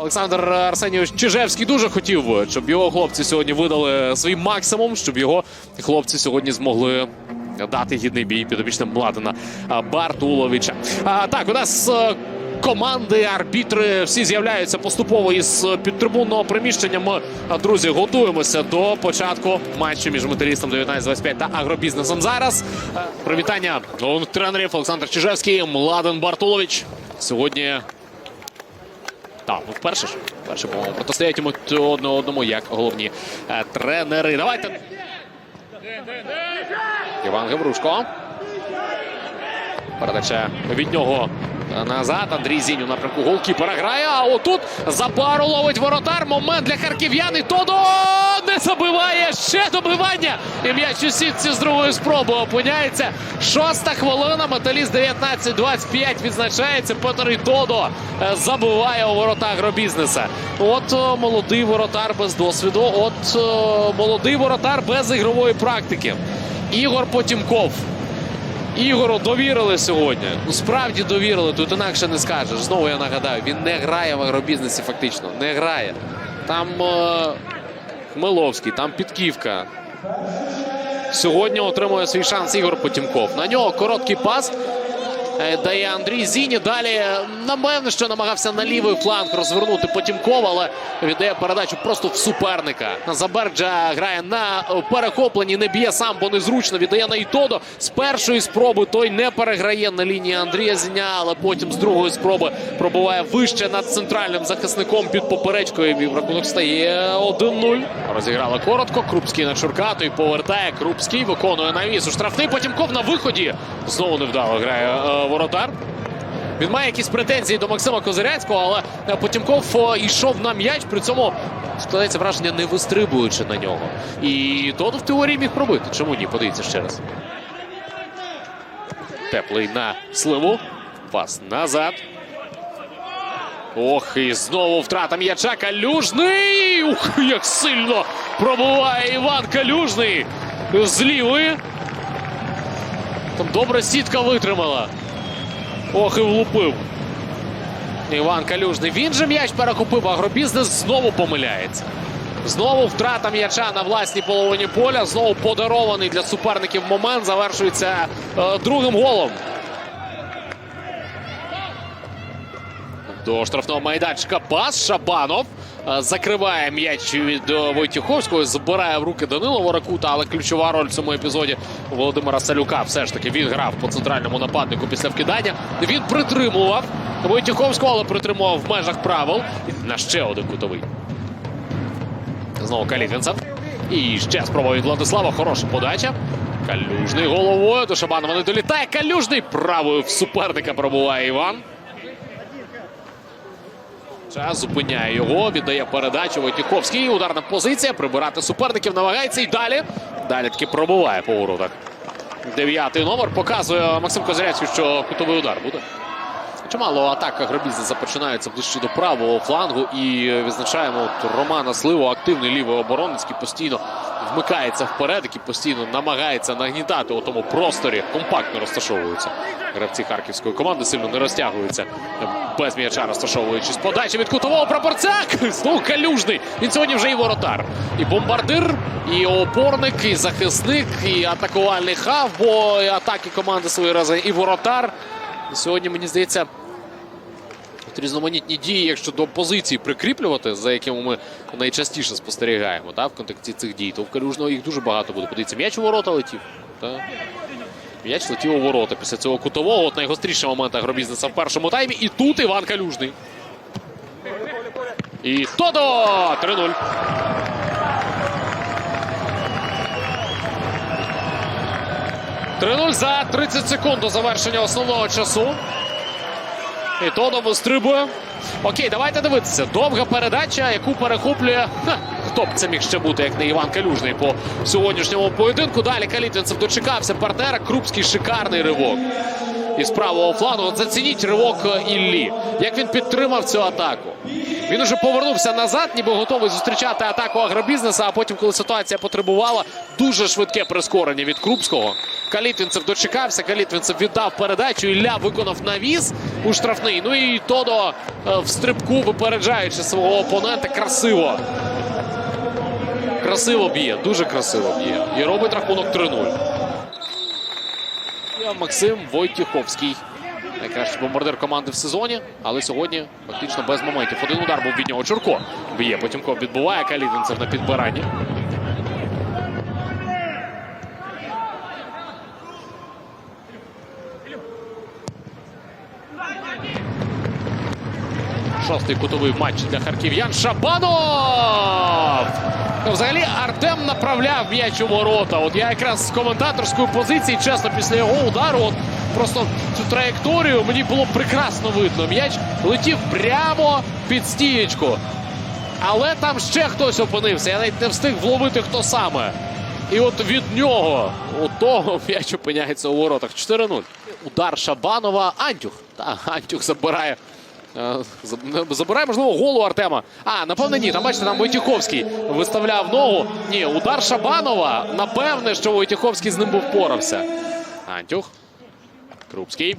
Олександр Арсенійович Чижевський дуже хотів би, щоб його хлопці сьогодні видали свій максимум, щоб його хлопці сьогодні змогли дати гідний бій підопічним Младена Бартуловича. А, так, у нас е, команди, арбітри всі з'являються поступово із підтрибунного приміщення. Ми, друзі, готуємося до початку матчу між металістом 19-25 та агробізнесом. Зараз е, привітання головних тренерів Олександр Чижевський, Младен Бартулович. Сьогодні так, ну вперше ж. Вперше, по-моєму, протистоятимуть одне одному як головні е, тренери. Давайте. Іван Геврушко. Передача від нього назад. Андрій Зінь у напрямку голкіпера грає. А отут за пару ловить воротар. Момент для харків'ян. І Тодо не забиває. Ще добивання. І м'яч у сітці з другої спроби опиняється. Шоста хвилина. Металіст 19-25 відзначається. Петр і Тодо е, забиває у ворота агробізнеса. От е, молодий воротар без досвіду. От е, молодий воротар без ігрової практики. Ігор Потімков. Ігору довірили сьогодні. Ну справді довірили. Тут інакше не скажеш. Знову я нагадаю, він не грає в агробізнесі фактично. Не грає. Там е, Хмеловський, там Підківка. Сьогодні отримує свій шанс Ігор Потімков. На нього короткий пас. Е, Дає Андрій Зіні. Далі, напевно, що намагався на лівий фланг розвернути Потімков, але віддає передачу просто в суперника. Заберджа грає на перехопленні, не б'є сам, бо незручно. Віддає на Ітодо. З першої спроби той не переграє на лінії Андрія Зіня, але потім з другої спроби пробуває вище над центральним захисником під поперечкою. І рахунок стає 1-0. Розіграли коротко. Крупський на Чуркату і повертає. Крупський виконує навіс. У штрафний Потімков на виході. Знову невдало грає е, воротар. Він має якісь претензії до Максима Козирянського, але е, Потімков е, йшов на м'яч, при цьому складається враження, не вистрибуючи на нього. І Тодо в теорії міг пробити. Чому ні? Подивіться ще раз. Теплий на сливу. Пас назад. Ох, і знову втрата м'яча. Калюжний. Ух, як сильно пробуває Іван Калюжний з. Там добра сітка витримала. Ох, і влупив. Іван Калюжний. Він же м'яч перекупив. Агробізнес знову помиляється. Знову втрата м'яча на власній половині поля. Знову подарований для суперників момент. Завершується е, другим голом. До штрафного майданчика пас. Шабанов закриває м'яч від е, Войтюховського. Збирає в руки Данило Воракута, але ключова роль в цьому епізоді Володимира Салюка. Все ж таки він грав по центральному нападнику після вкидання. Він притримував Войтюховського, але притримував в межах правил. На ще один кутовий. Знову Калітвінцев. І ще спроба від Владислава. Хороша подача. Калюжний головою. До Шабанова не долітає. Калюжний правою в суперника пробуває Іван. Час зупиняє його, віддає передачу Войтіховський. Ударна позиція. Прибирати суперників намагається і далі. Далі таки пробуває по воротах. Дев'ятий номер показує Максим Козирянський, що кутовий удар буде. Чимало атак агробізнеса започинаються ближче до правого флангу. І відзначаємо от Романа Сливу, активний лівий оборонець, який постійно вмикається вперед, який постійно намагається нагнітати у тому просторі. Компактно розташовуються гравці харківської команди, сильно не розтягуються без м'яча, розташовуючись. Подача від кутового прапорцяк. Знову калюжний. Він сьогодні вже і воротар. І бомбардир, і опорник, і захисник, і атакувальний хав, бо атаки команди свої рази, і воротар. Сьогодні, мені здається, от різноманітні дії, якщо до позиції прикріплювати, за якими ми найчастіше спостерігаємо та, в контексті цих дій, то в Калюжного їх дуже багато буде. Подивіться, м'яч у ворота летів. Та. М'яч летів у ворота після цього кутового. От найгостріший момент агробізнеса в першому таймі. І тут Іван Калюжний. І Тодо! 3-0. Три-нуль за 30 секунд до завершення основного часу. І Тодо вистрибує. Окей, давайте дивитися. Довга передача, яку перехоплює. Хто б це міг ще бути, як не Іван Калюжний по сьогоднішньому поєдинку. Далі Калітвінцев дочекався партнера. Крупський шикарний ривок. із правого флангу. Зацініть ривок Іллі. Як він підтримав цю атаку. Він уже повернувся назад, ніби готовий зустрічати атаку агробізнеса. А потім, коли ситуація потребувала, дуже швидке прискорення від Крупського. Калітвінцев дочекався. Калітвінцев віддав передачу. Ілля виконав навіс у штрафний. Ну і Тодо е, в стрибку, випереджаючи свого опонента, красиво. Красиво б'є, дуже красиво б'є. І робить рахунок 3-0. Максим Войтіховський. Найкращий бомбардир команди в сезоні, але сьогодні фактично без моментів. Один удар був від нього. Чурко б'є. Потімков відбуває Калітвінцев на підбиранні. Шостий кутовий в матчі для харків'ян. Шабанов! Ну, Взагалі Артем направляв м'яч у ворота. От я якраз з коментаторської позиції, чесно, після його удару, от просто цю траєкторію мені було прекрасно видно. М'яч летів прямо під стієчку. Але там ще хтось опинився. Я навіть не встиг вловити, хто саме. І от від нього, у того м'яч опиняється у воротах. 4-0. Удар Шабанова. Антюх. Та, Антюх забирає. Е, заб- Забирає, можливо, голу Артема. А, напевне, ні. Там бачите, там Войтіховський виставляв ногу. Ні, удар Шабанова. Напевне, що Войтіховський з ним був впорався. Антюх. Крупський.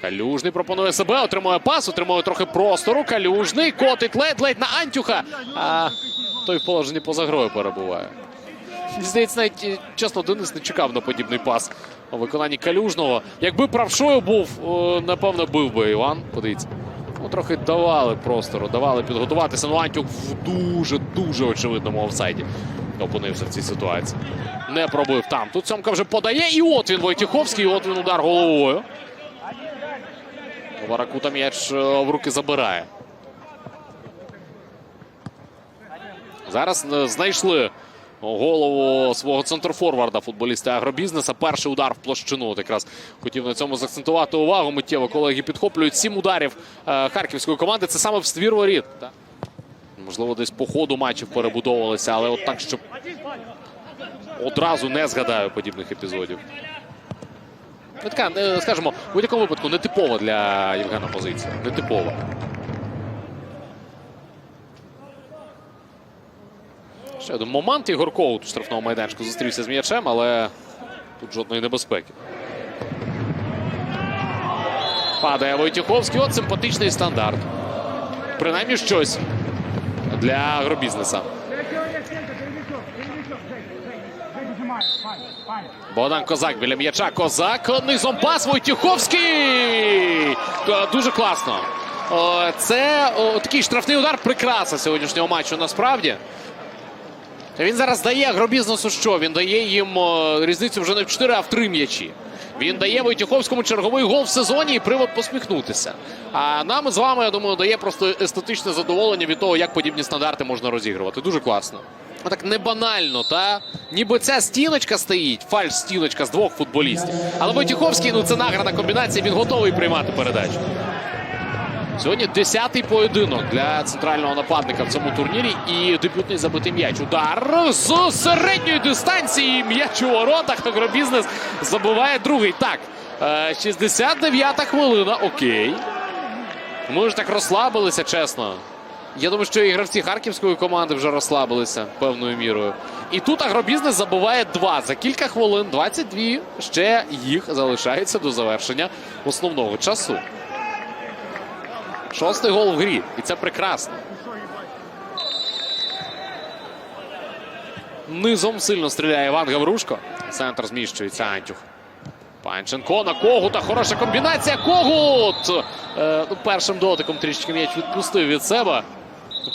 Калюжний пропонує себе, отримує пас, отримує трохи простору. Калюжний котить ледь-ледь на Антюха. А той в положенні поза грою перебуває. Здається, навіть е, чесно, Денис не чекав на подібний пас у виконанні Калюжного. Якби правшою був, напевно, бив би Іван. Подивіться. Ну, трохи давали простору, давали підготуватися. Ну, Антюк в дуже-дуже очевидному офсайді опинився в цій ситуації. Не пробив там. Тут Сьомка вже подає. І от він Войтіховський, і от він удар головою. Варакута м'яч е, в руки забирає. Зараз е, знайшли голову свого центрфорварда футболіста агробізнеса. Перший удар в площину. От якраз хотів на цьому заакцентувати увагу. Миттєво колеги підхоплюють сім ударів е, харківської команди. Це саме в ствір воріт. Можливо, десь по ходу матчів перебудовувалися, але от так, щоб одразу не згадаю подібних епізодів. Ну, така, е, скажімо, в будь-якому випадку нетипова для Євгена позиція. Нетипова. Ще один момент. Ігор Коут у штрафному майданчику зустрівся з м'ячем, але тут жодної небезпеки. Падає Войтюховський. От симпатичний стандарт. Принаймні щось для агробізнеса. Богдан Козак біля м'яча. Козак низом пас Войтюховський. Е, Дуже класно. Це о, такий штрафний удар прикраса сьогоднішнього матчу насправді. Він зараз дає агробізнесу що? Він дає їм різницю вже не в 4, а в 3 м'ячі. Він дає Войтюховському черговий гол в сезоні і привод посміхнутися. А нам з вами, я думаю, дає просто естетичне задоволення від того, як подібні стандарти можна розігрувати. Дуже класно. Так не банально, та ніби ця стіночка стоїть, фальш стіночка з двох футболістів. Але Войтюховський, ну це награна комбінація, він готовий приймати передачу. Сьогодні 10-й поєдинок для центрального нападника в цьому турнірі. І дебютний забитий м'яч. Удар з середньої дистанції. М'яч у воротах. Агробізнес забиває другий. Так, е, 69-та хвилина. Окей. Ми ж так розслабилися, чесно. Я думаю, що і гравці харківської команди вже розслабилися певною мірою. І тут агробізнес забиває два. За кілька хвилин, 22. Ще їх залишається до завершення основного часу. Шостий гол в грі. І це прекрасно. Низом сильно стріляє Іван Гаврушко. Центр зміщується Антюх. Панченко на Когута. Хороша комбінація. Когут! Е, ну, першим дотиком трішки м'яч відпустив від себе.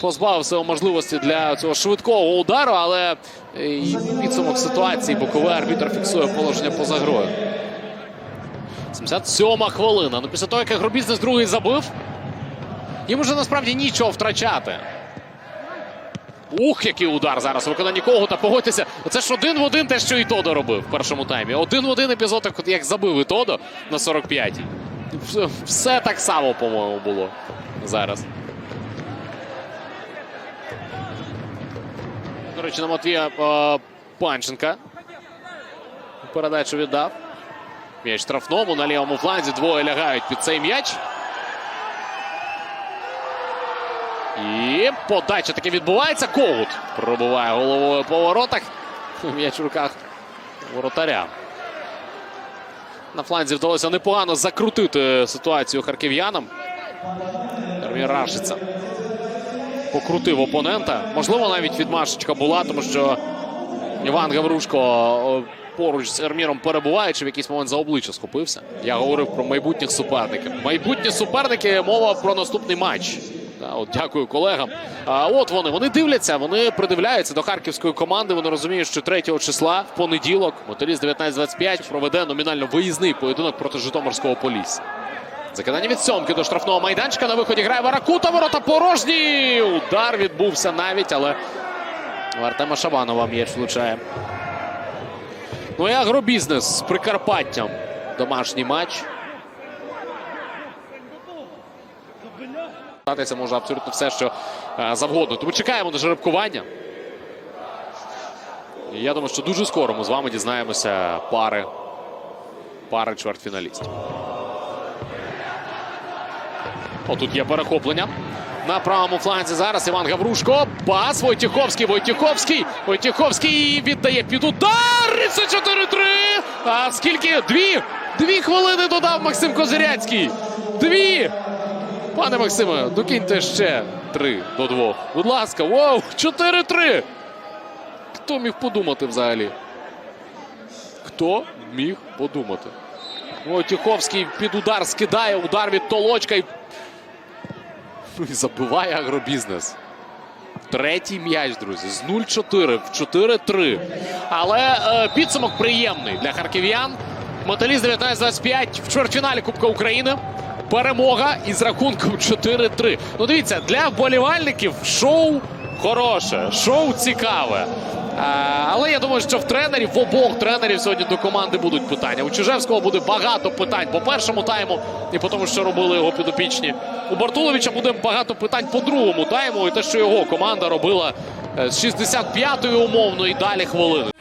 Позбавив себе можливості для цього швидкого удару, але е, підсумок ситуації боковий арбітр фіксує положення поза грою. 77 хвилина. Ну, після того, як агробізнес другий забив, їм уже насправді нічого втрачати. Ух, який удар зараз у виконанні Когута. Погодьтеся, це ж один в один те, що і Тодо робив в першому таймі. Один в один епізод, як забив і Тодо на 45-й. Все- Все так само, по-моєму, було зараз. До речі, на Матвія е, Панченка. Передачу віддав. М'яч штрафному на лівому фланзі. Двоє лягають під цей м'яч. І подача таки відбувається. Когут пробиває головою по воротах. М'яч в руках воротаря. На фланзі вдалося непогано закрутити ситуацію харків'янам. Рашиця покрутив опонента. Можливо, навіть відмашечка була, тому що Іван Гаврушко поруч з Ерміром перебуваючи, в якийсь момент за обличчя схопився. Я говорив про майбутніх суперників. Майбутні суперники мова про наступний матч. От, дякую колегам. А от вони. Вони дивляться, вони придивляються до харківської команди. Вони розуміють, що 3 числа в понеділок Металіст 19-25 проведе номінально виїзний поєдинок проти Житомирського Полісся. Закидання від сьомки до штрафного майданчика. На виході грає Варакута. Ворота порожні. Удар відбувся навіть, але Артема Шабанова м'яч влучає. Ну і агробізнес з Прикарпаттям. Домашній матч. Статися може абсолютно все, що е, завгодно. Тому чекаємо на жеребкування. Я думаю, що дуже скоро ми з вами дізнаємося пари, пари чвертьфіналістів. Отут є перехоплення. На правому фланзі зараз Іван Гаврушко. Пас Войтіховський. Войтіховський. Войтіховський віддає під удар. І це 4-3. А скільки? Дві. Дві хвилини додав Максим Козиряцький. Дві. Пане Максиме, докиньте ще три до двох. Будь ласка, воу, 4-3. Хто міг подумати взагалі? Хто міг подумати? Войтіховський під удар скидає, удар від толочка і Ну забиває агробізнес. Третій м'яч, друзі, з 0-4 в 4-3. Але е, підсумок приємний для харків'ян. Металіст 19-25 в чвертьфіналі Кубка України. Перемога із рахунком 4-3. Ну, дивіться, для вболівальників шоу хороше, шоу цікаве. А, але я думаю, що в тренерів, в обох тренерів сьогодні до команди будуть питання. У Чижевського буде багато питань по першому тайму і по тому, що робили його підопічні. У Бартуловича буде багато питань по другому тайму, і те, що його команда робила е, з 65-ї умовно і далі хвилини.